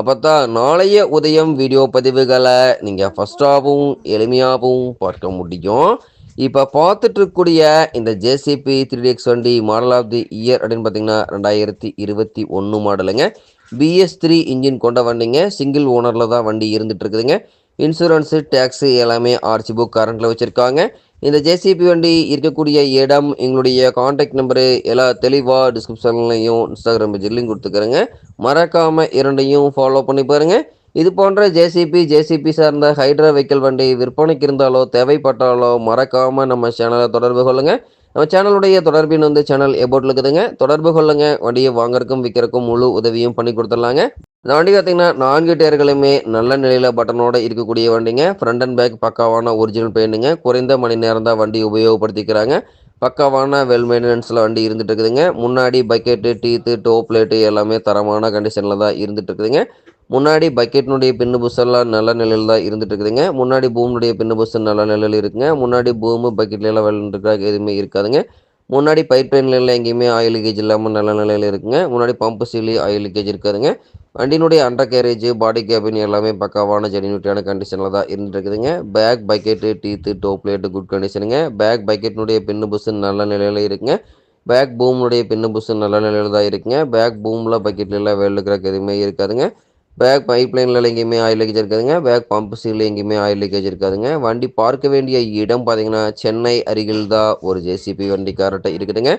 அப்போ தான் நாளைய உதயம் வீடியோ பதிவுகளை நீங்கள் ஃபஸ்ட்டாகவும் எளிமையாகவும் பார்க்க முடியும். இப்போ பார்த்துட்டு இருக்கக்கூடிய இந்த ஜேசிபி த்ரீ எக்ஸ் வண்டி மாடல் ஆஃப் தி இயர் அப்படின்னு பார்த்தீங்கன்னா ரெண்டாயிரத்தி இருபத்தி ஒன்று மாடலுங்க பிஎஸ் த்ரீ இன்ஜின் கொண்ட வண்டிங்க. சிங்கிள் ஓனரில் தான் வண்டி இருந்துட்டு இருக்குதுங்க இன்சூரன்ஸு டேக்ஸு எல்லாமே ஆர்சி புக் கரண்ட்டில் வச்சுருக்காங்க. இந்த ஜேசிபி வண்டி இருக்கக்கூடிய இடம் எங்களுடைய காண்டாக்ட் நம்பரு எல்லா தெளிவாக டிஸ்கிரிப்ஷன்லையும் இன்ஸ்டாகிராம் பேஜ்லையும் கொடுத்துக்கிறேங்க. மறக்காமல் இரண்டையும் ஃபாலோ பண்ணி பாருங்கள் இது போன்ற ஜேசிபி ஜேசிபி சார்ந்த ஹைட்ரா வெஹிக்கிள் வண்டி விற்பனைக்கு இருந்தாலோ தேவைப்பட்டாலோ மறக்காமல் நம்ம சேனலை தொடர்பு கொள்ளுங்கள் நம்ம சேனலுடைய தொடர்பின் வந்து சேனல் எபோட்டில் இருக்குதுங்க. தொடர்பு கொள்ளுங்க. வண்டியை வாங்குறதுக்கும் விற்கிறக்கும் முழு உதவியும் பண்ணி கொடுத்துடலாங்க. இந்த வண்டி பார்த்தீங்கன்னா நான்கு டயர்களுமே நல்ல நிலையில் பட்டனோட இருக்கக்கூடிய வண்டிங்க. ஃப்ரண்ட் அண்ட் பேக் பக்காவான ஒரிஜினல் பெயிண்டுங்க குறைந்த மணி நேரம் தான் வண்டி உபயோகப்படுத்திக்கிறாங்க. பக்காவான வெல் மெயின்டெனன்ஸில் வண்டி இருந்துட்டு இருக்குதுங்க முன்னாடி பக்கெட்டு டீத்து டோ பிளேட்டு எல்லாமே தரமான கண்டிஷனில் தான் இருந்துட்டு இருக்குதுங்க முன்னாடி பக்கெட்னுடைய பின்னு புஷெல்லாம் நல்ல நிலையில் தான் இருந்துட்டு இருக்குதுங்க முன்னாடி பூமினுடைய பின்னு புஷ் நல்ல நிலையில் இருக்குங்க. முன்னாடி பூமு பக்கெட்லாம் வெள்ள எதுவுமே இருக்காதுங்க. முன்னாடி பைப் லைன்ல எங்கேயுமே ஆயில் லீக்கேஜ் இல்லாமல் நல்ல நிலையில் இருக்குங்க. முன்னாடி பம்பு சீலி ஆயில் லீக்கேஜ் இருக்காதுங்க. வண்டியினுடைய அண்டர் கேரேஜ் பாடி கேபின் எல்லாமே பக்காவான ஜெனியூட்டியான கண்டிஷனில் தான் இருந்துட்டு இருக்குதுங்க. பேக் பக்கெட்டு டீத்து டோப்லேட்டு குட் கண்டிஷனுங்க பேக் பக்கெட்னுடைய பின்னு புஷ் நல்ல நிலையில் இருக்குங்க. பேக் பூம்னுடைய பின்னு புஷ் நல்ல நிலையில் தான் இருக்குங்க. பேக் பூமில் பக்கெட்லாம் வெள்ளு கிராக் எதுவுமே இருக்காதுங்க. பேக் பைப் லைனில் எங்கேயுமே ஆயில் லீக்கேஜ் இருக்காதுங்க. பேக் பம்ப் சீலில் எங்கேயுமே ஆயில் லீக்கேஜ் இருக்காதுங்க. வண்டி பார்க்க வேண்டிய இடம் பார்த்தீங்கன்னா சென்னை அருகில் தான் ஒரு ஜேசிபி வண்டி கார்ட்டை இருக்குதுங்க.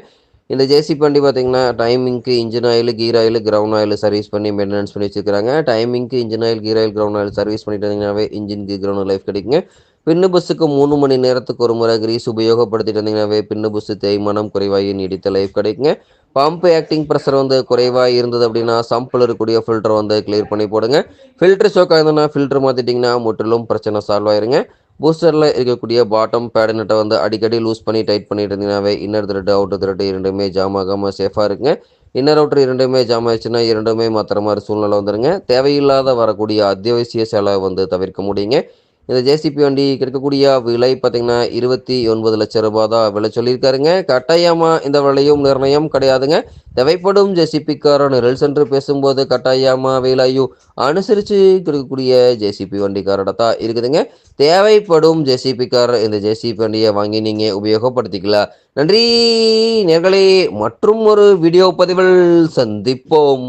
இந்த ஜேசி வண்டி பார்த்தீங்கன்னா டைமிங்க்கு engine oil gear oil ground oil service பண்ணி மெயின்டெனன்ஸ் பண்ணி வச்சுருக்காங்க டைமிங்க்கு engine oil gear oil ground oil service பண்ணிட்டு இருந்தீங்கன்னாவே இன்ஜினுக்கு கிரவுண்ட் லைஃப் கிடைக்குங்க. பின்னு பஸ்ஸுக்கு மூணு மணி நேரத்துக்கு ஒரு முறை கிரீஸ் உபயோகப்படுத்திட்டு இருந்தீங்கன்னாவே பின்னு பஸ்ஸு தேய்மானம் குறைவாகி நீடித்த லைஃப் கிடைக்குங்க. பம்ப் ஆக்டிங் ப்ரெஷர் வந்து குறைவாக இருந்தது அப்படின்னா சம்பில் இருக்கக்கூடிய ஃபில்டர் வந்து கிளியர் பண்ணி போடுங்க. ஃபில்டர் ஷோக்காக இருந்ததுன்னா ஃபில்டர் மாற்றிட்டிங்கன்னா முற்றிலும் பிரச்சனை சால்வ் ஆயிருங்க. பூஸ்டரில் இருக்கக்கூடிய பாட்டம் பேடு நட்டை வந்து அடிக்கடி லூஸ் பண்ணி டைட் பண்ணிட்டு இருந்தீங்கன்னாவே இன்னர் திருட்டு அவுட்டர் திருட்டு இரண்டுமே ஜாம் ஆகாமல் சேஃபாக இருக்குங்க. இன்னர் அவுட்டர் இரண்டுமே ஜாம் ஆயிடுச்சுன்னா இரண்டுமே மாத்திர மாதிரி சூழ்நிலை வந்துருங்க. தேவையில்லாத வரக்கூடிய அத்தியாவசிய செலவை வந்து தவிர்க்க முடியுங்க. இந்த ஜேசிபி வண்டி கிடைக்கக்கூடிய விலை பார்த்தீங்கன்னா இருபத்தி ஒன்பது லட்சம் ரூபாய் தான் விலை சொல்லியிருக்காருங்க. கட்டாயமாக இந்த விலையும் நிர்ணயம் கிடையாதுங்க. தேவைப்படும் ஜேசிபிக்காரன் நிரல் சென்று பேசும்போது கட்டாயமாக விலையும் அனுசரித்து கிடைக்கக்கூடிய ஜேசிபி வண்டிக்காரோட தான் இருக்குதுங்க. தேவைப்படும் ஜேசிபிக்காரர் இந்த ஜேசிபி வண்டியை வாங்கி நீங்கள் உபயோகப்படுத்திக்கலாம் நன்றி நேர்களே. மற்றும் ஒரு வீடியோ பதிவில் சந்திப்போம்.